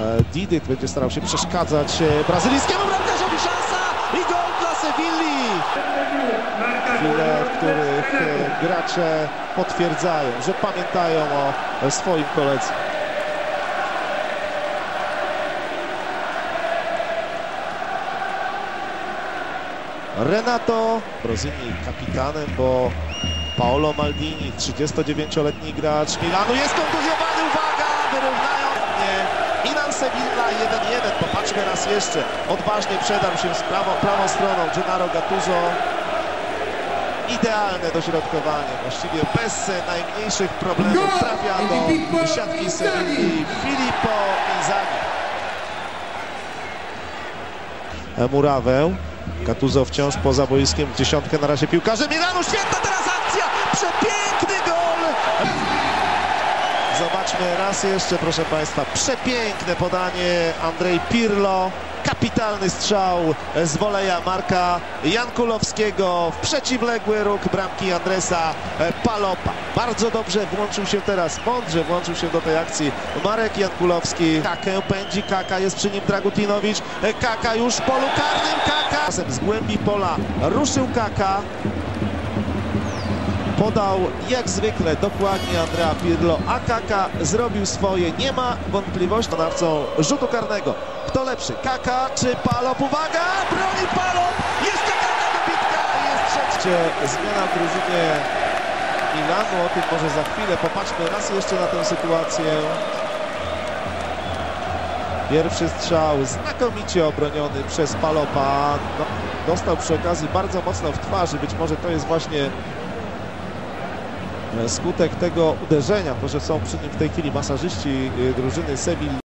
E, Didyk będzie starał się przeszkadzać e, brazylijskiemu bramkarzowi. Szansa i gol dla Sewilli. Chwile, w których e, gracze potwierdzają, że pamiętają o swoim koledze. Renato Brozini kapitanem, bo Paolo Maldini, 39-letni gracz Milanu jest kontuzjowany, uwaga, wyrównają nie. Milan Sevilla 1-1, popatrzmy raz jeszcze, odważnie przedarł się z prawo, prawą stroną Gennaro Gattuso. Idealne dośrodkowanie, właściwie bez najmniejszych problemów trafia do siatki Sevilli Filippo Inzaghi. Murawę. Gattuso wciąż poza boiskiem w dziesiątkę na razie piłkarze Milanu. Świetna teraz akcja! Przepiękny gol! Zobaczmy raz jeszcze, proszę Państwa. Przepiękne podanie Andrzej Pirlo. Kapitalny strzał z woleja Marka Jankulowskiego w przeciwległy róg bramki Andresa Palopa. Bardzo dobrze włączył się teraz, mądrze włączył się do tej akcji Marek Jankulowski. Kakę pędzi, Kaka jest przy nim Dragutinowicz. Kaka już w polu karnym, Kaka z głębi pola ruszył Kaka. Podał jak zwykle dokładnie Andrea Pirlo, a Kaka zrobił swoje. Nie ma wątpliwości nadawcą rzutu karnego. Kto lepszy? Kaka czy Palop? Uwaga! Broni Palop! Jeszcze Kaka dobitka! Jest trzecie. Zmiana w drużynie Milanu. O tym może za chwilę. Popatrzmy raz jeszcze na tę sytuację. Pierwszy strzał znakomicie obroniony przez Palopa. No, dostał przy okazji bardzo mocno w twarzy. Być może to jest właśnie skutek tego uderzenia. To, że są przy nim w tej chwili masażyści drużyny Sevilla.